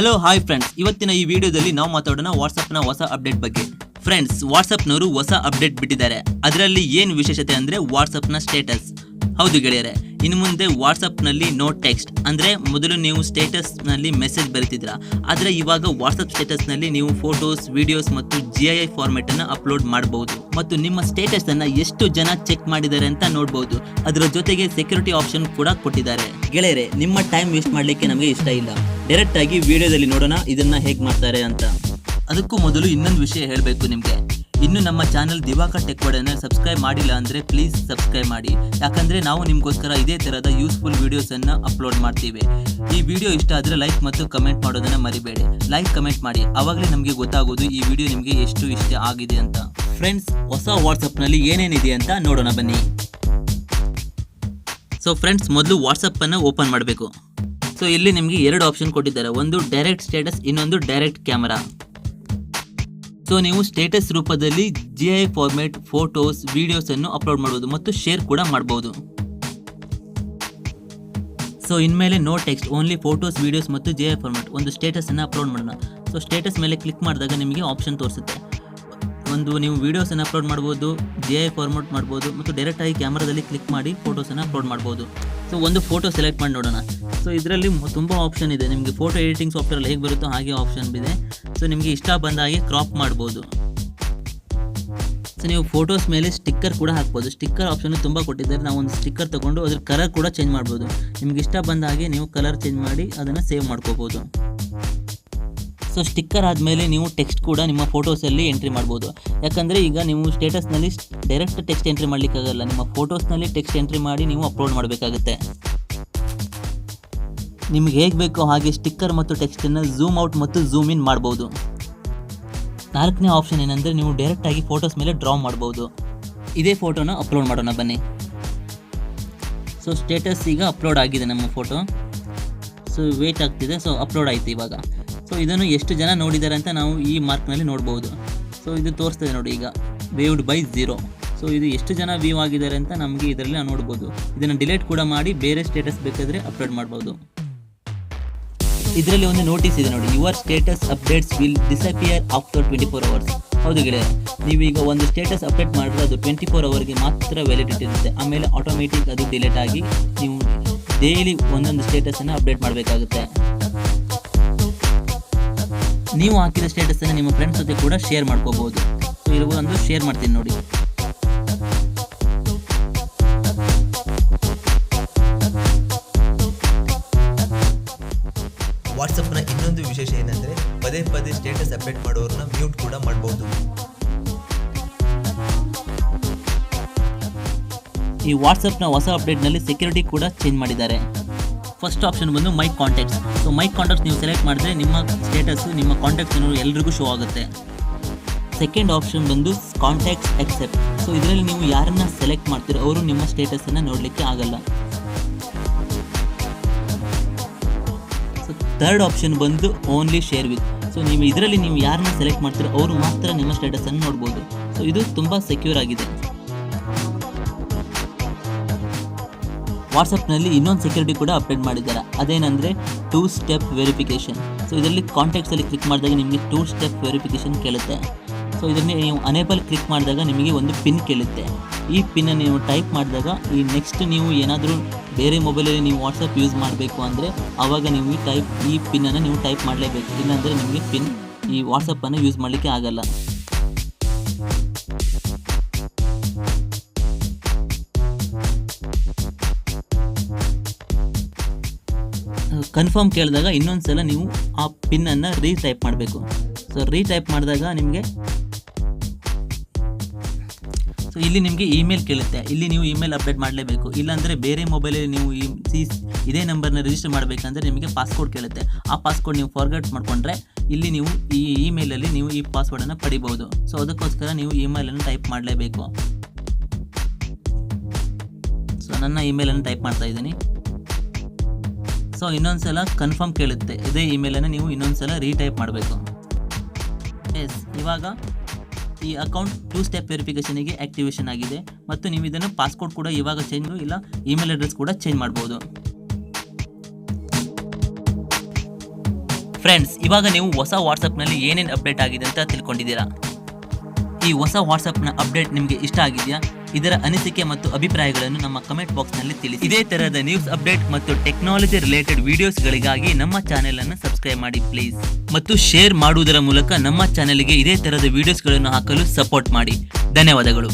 Hello hi friends ಇವತ್ತಿನ ಈ ವಿಡಿಯೋದಲ್ಲಿ ನಾವು ಮಾತಾಡೋಣ ವಾಟ್ಸಪ್ನ ಹೊಸ ಅಪ್ಡೇಟ್ ಬಗ್ಗೆ. ಫ್ರೆಂಡ್ಸ್ ವಾಟ್ಸಪ್ನವರು ಹೊಸ ಅಪ್ಡೇಟ್ ಬಿಟ್ಟಿದ್ದಾರೆ. ಅದರಲ್ಲಿ ಏನು ವಿಶೇಷತೆ ಅಂದರೆ ವಾಟ್ಸಪ್ನ ಸ್ಟೇಟಸ್ ಹೌದು ಗೆಳೆಯರೆ, ಇನ್ನು ಮುಂದೆ ವಾಟ್ಸಪ್ನಲ್ಲಿ ನೋ ಟೆಕ್ಸ್ಟ್ ಅಂದರೆ ಮೊದಲು ನೀವು ಸ್ಟೇಟಸ್ನಲ್ಲಿ ಮೆಸೇಜ್ ಬರೀತಿದ್ರ ಆದರೆ ಇವಾಗ ವಾಟ್ಸಪ್ ಸ್ಟೇಟಸ್ನಲ್ಲಿ ನೀವು ಫೋಟೋಸ್ ವಿಡಿಯೋಸ್ ಮತ್ತು ಜಿ ಐ ಐ ಫಾರ್ಮೆಟನ್ನು ಅಪ್ಲೋಡ್ ಮಾಡಬಹುದು ಮತ್ತು ನಿಮ್ಮ ಸ್ಟೇಟಸನ್ನು ಎಷ್ಟು ಜನ ಚೆಕ್ ಮಾಡಿದ್ದಾರೆ ಅಂತ ನೋಡ್ಬೋದು. ಅದರ ಜೊತೆಗೆ ಸೆಕ್ಯೂರಿಟಿ ಆಪ್ಷನ್ ಕೂಡ ಕೊಟ್ಟಿದ್ದಾರೆ. ಗೆಳೆಯರೆ, ನಿಮ್ಮ ಟೈಮ್ ವೇಸ್ಟ್ ಮಾಡಲಿಕ್ಕೆ ನಮಗೆ ಇಷ್ಟ ಇಲ್ಲ. ಡೈರೆಕ್ಟ್ ಆಗಿ ವಿಡಿಯೋದಲ್ಲಿ ನೋಡೋಣ ಇದನ್ನ ಹೇಗೆ ಮಾಡ್ತಾರೆ ಅಂತ. ಅದಕ್ಕೂ ಮೊದಲು ಇನ್ನೊಂದು ವಿಷಯ ಹೇಳಬೇಕು ನಿಮಗೆ. ಇನ್ನು ನಮ್ಮ ಚಾನಲ್ ದಿವಾಕರ್ ಟೆಕ್ ವರ್ಡನ್ನು ಸಬ್ಸ್ಕ್ರೈಬ್ ಮಾಡಿಲ್ಲ ಅಂದರೆ ಪ್ಲೀಸ್ ಸಬ್ಸ್ಕ್ರೈಬ್ ಮಾಡಿ. ಯಾಕಂದರೆ ನಾವು ನಿಮಗೋಸ್ಕರ ಇದೇ ಥರದ ಯೂಸ್ಫುಲ್ ವೀಡಿಯೋಸನ್ನು ಅಪ್ಲೋಡ್ ಮಾಡ್ತೀವಿ. ಈ ವಿಡಿಯೋ ಇಷ್ಟ ಆದರೆ ಲೈಕ್ ಮತ್ತು ಕಮೆಂಟ್ ಮಾಡೋದನ್ನು ಮರಿಬೇಡಿ. ಲೈಕ್, ಕಮೆಂಟ್ ಮಾಡಿ. ಆವಾಗಲೇ ನಮಗೆ ಗೊತ್ತಾಗೋದು ಈ ವಿಡಿಯೋ ನಿಮಗೆ ಎಷ್ಟು ಇಷ್ಟ ಆಗಿದೆ ಅಂತ. ಫ್ರೆಂಡ್ಸ್, ಹೊಸ ವಾಟ್ಸಪ್ನಲ್ಲಿ ಏನೇನಿದೆ ಅಂತ ನೋಡೋಣ ಬನ್ನಿ. ಸೊ, ಫ್ರೆಂಡ್ಸ್, ಮೊದಲು ವಾಟ್ಸಪ್ಪನ್ನು ಓಪನ್ ಮಾಡಬೇಕು. ಸೊ ಇಲ್ಲಿ ನಿಮಗೆ ಎರಡು ಆಪ್ಷನ್ ಕೊಟ್ಟಿದ್ದಾರೆ. ಒಂದು ಡೈರೆಕ್ಟ್ ಸ್ಟೇಟಸ್ ಇನ್ನೊಂದು ಡೈರೆಕ್ಟ್ ಕ್ಯಾಮರಾ ಸೊ ನೀವು ಸ್ಟೇಟಸ್ ರೂಪದಲ್ಲಿ ಜಿ ಐ ಫಾರ್ಮೇಟ್ ಫೋಟೋಸ್ ವಿಡಿಯೋಸನ್ನು ಅಪ್ಲೋಡ್ ಮಾಡ್ಬೋದು ಮತ್ತು ಶೇರ್ ಕೂಡ ಮಾಡ್ಬೋದು. ಸೊ ಇನ್ಮೇಲೆ no text only photos videos ಮತ್ತು ಜಿ ಐ ಫಾರ್ಮೇಟ್ ಒಂದು ಸ್ಟೇಟಸನ್ನು ಅಪ್ಲೋಡ್ ಮಾಡೋಣ. ಸೊ ಸ್ಟೇಟಸ್ ಮೇಲೆ ಕ್ಲಿಕ್ ಮಾಡಿದಾಗ ನಿಮಗೆ ಆಪ್ಷನ್ ತೋರಿಸುತ್ತೆ. ಒಂದು ನೀವು ವೀಡಿಯೋಸನ್ನು ಅಪ್ಲೋಡ್ ಮಾಡ್ಬೋದು ಜಿ ಐ ಫಾರ್ಮೇಟ್ ಮಾಡ್ಬೋದು ಮತ್ತು ಡೈರೆಕ್ಟಾಗಿ ಕ್ಯಾಮ್ರಾದಲ್ಲಿ ಕ್ಲಿಕ್ ಮಾಡಿ ಫೋಟೋಸನ್ನು ಅಪ್ಲೋಡ್ ಮಾಡ್ಬೋದು. ಸೊ ಒಂದು ಫೋಟೋ ಸೆಲೆಕ್ಟ್ ಮಾಡಿ ನೋಡೋಣ. ಸೊ ಇದರಲ್ಲಿ ತುಂಬ ಆಪ್ಷನ್ ಇದೆ. ನಿಮಗೆ ಫೋಟೋ ಎಡಿಟಿಂಗ್ ಸಾಫ್ಟ್ವೇರ್ ಹೇಗೆ ಬರುತ್ತೋ ಹಾಗೆ ಆಪ್ಷನ್ ಇದೆ. ಸೊ ನಿಮಗೆ ಇಷ್ಟ ಬಂದ ಹಾಗೆ ಕ್ರಾಪ್ ಮಾಡ್ಬೋದು. ಸೊ ನೀವು ಫೋಟೋಸ್ ಮೇಲೆ ಸ್ಟಿಕ್ಕರ್ ಕೂಡ ಹಾಕ್ಬೋದು. ಸ್ಟಿಕ್ಕರ್ ಆಪ್ಷನ್ ತುಂಬ ಕೊಟ್ಟಿದ್ದಾರೆ. ನಾವು ಒಂದು ಸ್ಟಿಕ್ಕರ್ ತೊಗೊಂಡು ಅದ್ರ ಕಲರ್ ಕೂಡ ಚೇಂಜ್ ಮಾಡ್ಬೋದು. ನಿಮ್ಗೆ ಇಷ್ಟ ಬಂದ ಹಾಗೆ ನೀವು ಕಲರ್ ಚೇಂಜ್ ಮಾಡಿ ಅದನ್ನು ಸೇವ್ ಮಾಡ್ಕೋಬೋದು. ಸೊ ಸ್ಟಿಕ್ಕರ್ ಆದಮೇಲೆ ನೀವು ಟೆಕ್ಸ್ಟ್ ಕೂಡ ನಿಮ್ಮ ಫೋಟೋಸಲ್ಲಿ ಎಂಟ್ರಿ ಮಾಡ್ಬೋದು. ಯಾಕಂದರೆ ಈಗ ನೀವು ಸ್ಟೇಟಸ್ನಲ್ಲಿ ಡೈರೆಕ್ಟ್ ಟೆಕ್ಸ್ಟ್ ಎಂಟ್ರಿ ಮಾಡಲಿಕ್ಕಾಗಲ್ಲ. ನಿಮ್ಮ ಫೋಟೋಸ್ನಲ್ಲಿ ಟೆಕ್ಸ್ಟ್ ಎಂಟ್ರಿ ಮಾಡಿ ನೀವು ಅಪ್ಲೋಡ್ ಮಾಡಬೇಕಾಗುತ್ತೆ. ನಿಮ್ಗೆ ಹೇಗೆ ಬೇಕೋ ಹಾಗೆ ಸ್ಟಿಕ್ಕರ್ ಮತ್ತು ಟೆಕ್ಸ್ಟನ್ನು ಝೂಮ್ ಔಟ್ ಮತ್ತು ಝೂಮ್ ಇನ್ ಮಾಡ್ಬೋದು. ನಾಲ್ಕನೇ ಆಪ್ಷನ್ ಏನಂದರೆ ನೀವು ಡೈರೆಕ್ಟಾಗಿ ಫೋಟೋಸ್ ಮೇಲೆ ಡ್ರಾ ಮಾಡ್ಬೋದು. ಇದೇ ಫೋಟೋನ ಅಪ್ಲೋಡ್ ಮಾಡೋಣ, ಬನ್ನಿ. ಸೊ, ಸ್ಟೇಟಸ್ ಈಗ ಅಪ್ಲೋಡ್ ಆಗಿದೆ ನಮ್ಮ ಫೋಟೋ. ಸೊ ವೇಟ್ ಆಗ್ತಿದೆ. ಸೊ, ಅಪ್ಲೋಡ್ ಆಯಿತು ಇವಾಗ. ಸೊ, ಇದನ್ನು ಎಷ್ಟು ಜನ ನೋಡಿದ್ದಾರೆ ಅಂತ ನಾವು ಈ ಮಾರ್ಕ್ನಲ್ಲಿ ನೋಡ್ಬೋದು. ಸೊ, ಇದು ತೋರಿಸ್ತದೆ ನೋಡಿ ಈಗ. ವೇವ್ಡ್ ಬೈ ಝೀರೋ ಸೊ, ಇದು ಎಷ್ಟು ಜನ ವ್ಯೂ ಆಗಿದ್ದಾರೆ ಅಂತ ನಮಗೆ ಇದರಲ್ಲಿ ನೋಡ್ಬೋದು. ಇದನ್ನು ಡಿಲೀಟ್ ಕೂಡ ಮಾಡಿ ಬೇರೆ ಸ್ಟೇಟಸ್ ಬೇಕಾದರೆ ಅಪ್ಲೋಡ್ ಮಾಡ್ಬೋದು. ಇದರಲ್ಲಿ ಒಂದು ನೋಟಿಸ್ ಇದೆ ನೋಡಿ your status updates will disappear after twenty four hours ಹೌದು ಗೆಳೆಯ ನೀವೀಗ ಒಂದು ಸ್ಟೇಟಸ್ ಅಪ್ಡೇಟ್ ಮಾಡಿದ್ರೆ ಅದು ಟ್ವೆಂಟಿ ಫೋರ್ ಅವರ್ಗೆ ಮಾತ್ರ ವ್ಯಾಲಿಡಿಟಿ ಇರುತ್ತೆ ಆಮೇಲೆ ಆಟೋಮೆಟಿಕ್ ಅದು ಡಿಲೇಟ್ ಆಗಿ ನೀವು ಡೈಲಿ ಒಂದೊಂದು ಸ್ಟೇಟಸನ್ನು ಅಪ್ಡೇಟ್ ಮಾಡಬೇಕಾಗುತ್ತೆ. ನೀವು ಹಾಕಿದ ಸ್ಟೇಟಸನ್ನು ನಿಮ್ಮ ಫ್ರೆಂಡ್ಸ್ ಜೊತೆ ಕೂಡ ಶೇರ್ ಮಾಡ್ಕೋಬಹುದು ಸೊ ಇರುವ ಒಂದು ಶೇರ್ ಮಾಡ್ತೀನಿ ನೋಡಿ. ಪದೇ ಪದೇ ಸ್ಟೇಟಸ್ ಅಪ್ಡೇಟ್ ಮಾಡೋರನ್ನ ಮ್ಯೂಟ್ ಕೂಡ ಮಾಡ್ಬೋದು. ಈ ವಾಟ್ಸಪ್ನ ಹೊಸ ಅಪ್ಡೇಟ್ನಲ್ಲಿ ಸೆಕ್ಯೂರಿಟಿ ಕೂಡ ಚೇಂಜ್ ಮಾಡಿದ್ದಾರೆ. ಫಸ್ಟ್ ಆಪ್ಷನ್ ಬಂದು my contacts so my contacts ನೀವು ಸೆಲೆಕ್ಟ್ ಮಾಡಿದ್ರೆ ನಿಮ್ಮ ಸ್ಟೇಟಸ್ಸು ನಿಮ್ಮ ಕಾಂಟ್ಯಾಕ್ಟ್ಸ್ ಎಲ್ರಿಗೂ ಶೋ ಆಗುತ್ತೆ. ಸೆಕೆಂಡ್ ಆಪ್ಷನ್ ಬಂದು ಕಾಂಟ್ಯಾಕ್ಟ್ಸ್ ಎಕ್ಸೆಪ್ಟ್ ಸೊ ಇದರಲ್ಲಿ ನೀವು ಯಾರನ್ನ ಸೆಲೆಕ್ಟ್ ಮಾಡ್ತೀರೋ ಅವರು ನಿಮ್ಮ ಸ್ಟೇಟಸನ್ನು ನೋಡಲಿಕ್ಕೆ ಆಗಲ್ಲ. ಸೊ ಥರ್ಡ್ ಆಪ್ಷನ್ ಬಂದು ಓನ್ಲಿ ಶೇರ್ ವಿತ್ ಸೊ ನೀವು ಇದರಲ್ಲಿ ನೀವು ಯಾರನ್ನ ಸೆಲೆಕ್ಟ್ ಮಾಡ್ತೀರೋ ಅವರು ಮಾತ್ರ ನಿಮ್ಮ ಸ್ಟೇಟಸನ್ನು ನೋಡ್ಬೋದು. ಸೊ ಇದು ತುಂಬ ಸೆಕ್ಯೂರ್ ಆಗಿದೆ. ವಾಟ್ಸಪ್ನಲ್ಲಿ ಇನ್ನೊಂದು ಸೆಕ್ಯೂರಿಟಿ ಕೂಡ ಅಪ್ಡೇಟ್ ಮಾಡಿದ್ದಾರೆ. ಅದೇನೆಂದರೆ ಟೂ ಸ್ಟೆಪ್ ವೆರಿಫಿಕೇಷನ್ ಸೊ ಇದರಲ್ಲಿ ಕಾಂಟ್ಯಾಕ್ಟ್ಸಲ್ಲಿ ಕ್ಲಿಕ್ ಮಾಡಿದಾಗ ನಿಮಗೆ ಟೂ ಸ್ಟೆಪ್ ವೆರಿಫಿಕೇಷನ್ ಕೇಳುತ್ತೆ ಸೊ ಇದರಲ್ಲಿ ನೀವು ಅನೇಬಲ್ ಕ್ಲಿಕ್ ಮಾಡಿದಾಗ ನಿಮಗೆ ಒಂದು ಪಿನ್ ಕೇಳುತ್ತೆ. ಈ ಪಿನ್ನನ್ನು ನೀವು ಟೈಪ್ ಮಾಡಿದಾಗ ಈ ನೆಕ್ಸ್ಟ್ ನೀವು ಏನಾದರೂ ಬೇರೆ ಮೊಬೈಲಲ್ಲಿ ನೀವು ವಾಟ್ಸಪ್ ಯೂಸ್ ಮಾಡಬೇಕು ಅಂದರೆ ಆವಾಗ ನೀವು ಈ ಟೈಪ್ ಈ ಪಿನ್ನನ್ನು ನೀವು ಟೈಪ್ ಮಾಡಲೇಬೇಕು. ಇಲ್ಲಾಂದರೆ ನಿಮಗೆ ಪಿನ್ ಈ ವಾಟ್ಸಪ್ಪನ್ನು ಯೂಸ್ ಮಾಡಲಿಕ್ಕೆ ಆಗಲ್ಲ. ಕನ್ಫರ್ಮ್ ಕೇಳಿದಾಗ ಇನ್ನೊಂದು ಸಲ ನೀವು ಆ ಪಿನ್ನನ್ನು ರೀಟೈಪ್ ಮಾಡಬೇಕು. ಸೊ ರೀಟೈಪ್ ಮಾಡಿದಾಗ ನಿಮಗೆ ಇಲ್ಲಿ ನಿಮಗೆ ಇಮೇಲ್ ಕೇಳುತ್ತೆ. ಇಲ್ಲಿ ನೀವು ಇಮೇಲ್ ಅಪ್ಡೇಟ್ ಮಾಡಲೇಬೇಕು. ಇಲ್ಲಾಂದರೆ ಬೇರೆ ಮೊಬೈಲಲ್ಲಿ ನೀವು ಈ ಇದೇ ನಂಬರ್ನ ರಿಜಿಸ್ಟರ್ ಮಾಡಬೇಕಂದ್ರೆ ನಿಮಗೆ ಪಾಸ್ಕೋಡ್ ಕೇಳುತ್ತೆ. ಆ ಪಾಸ್ಕೋಡ್ ನೀವು ಫಾರ್ಗಟ್ ಮಾಡಿಕೊಂಡ್ರೆ ಇಲ್ಲಿ ನೀವು ಈ ಇಮೇಲಲ್ಲಿ ನೀವು ಈ ಪಾಸ್ವರ್ಡನ್ನು ಪಡಿಬೋದು ಸೊ ಅದಕ್ಕೋಸ್ಕರ ನೀವು ಇಮೇಲನ್ನು ಟೈಪ್ ಮಾಡಲೇಬೇಕು. ಸೊ ನನ್ನ ಇಮೇಲನ್ನು ಟೈಪ್ ಮಾಡ್ತಾ ಇದ್ದೀನಿ. ಸೊ ಇನ್ನೊಂದು ಸಲ ಕನ್ಫರ್ಮ್ ಕೇಳುತ್ತೆ. ಇದೇ ಇಮೇಲನ್ನು ನೀವು ಇನ್ನೊಂದು ಸಲ ರೀಟೈಪ್ ಮಾಡಬೇಕು. ಎಸ್ ಇವಾಗ ಈ ಅಕೌಂಟ್ ಟೂ ಸ್ಟೆಪ್ ವೆರಿಫಿಕೇಷನಿಗೆ ಆಕ್ಟಿವೇಷನ್ ಆಗಿದೆ. ಮತ್ತು ನೀವು ಇದನ್ನು ಪಾಸ್ಪೋರ್ಟ್ ಕೂಡ ಇವಾಗ ಚೇಂಜ್ ಇಲ್ಲ ಇಮೇಲ್ ಅಡ್ರೆಸ್ ಕೂಡ ಚೇಂಜ್ ಮಾಡ್ಬೋದು. ಫ್ರೆಂಡ್ಸ್ ಇವಾಗ ನೀವು ಹೊಸ ವಾಟ್ಸಪ್ನಲ್ಲಿ ಏನೇನು ಅಪ್ಡೇಟ್ ಆಗಿದೆ ಅಂತ ತಿಳ್ಕೊಂಡಿದ್ದೀರಾ? ಈ ಹೊಸ ವಾಟ್ಸಪ್ನ ಅಪ್ಡೇಟ್ ನಿಮಗೆ ಇಷ್ಟ ಆಗಿದೆಯಾ? ಇದರ ಅನಿಸಿಕೆ ಮತ್ತು ಅಭಿಪ್ರಾಯಗಳನ್ನು ನಮ್ಮ ಕಮೆಂಟ್ ಬಾಕ್ಸ್ನಲ್ಲಿ ತಿಳಿಸಿ. ಇದೇ ತರಹದ ನ್ಯೂಸ್ ಅಪ್ಡೇಟ್ ಮತ್ತು ಟೆಕ್ನಾಲಜಿ ರಿಲೇಟೆಡ್ ವಿಡಿಯೋಸ್ ಗಳಿಗಾಗಿ ನಮ್ಮ ಚಾನೆಲ್ ಅನ್ನು ಸಬ್ಸ್ಕ್ರೈಬ್ ಮಾಡಿ ಪ್ಲೀಸ್ ಮತ್ತು ಶೇರ್ ಮಾಡುವುದರ ಮೂಲಕ ನಮ್ಮ ಚಾನೆಲ್ಗೆ ಇದೇ ತರಹದ ವಿಡಿಯೋಸ್ಗಳನ್ನು ಹಾಕಲು ಸಪೋರ್ಟ್ ಮಾಡಿ. ಧನ್ಯವಾದಗಳು.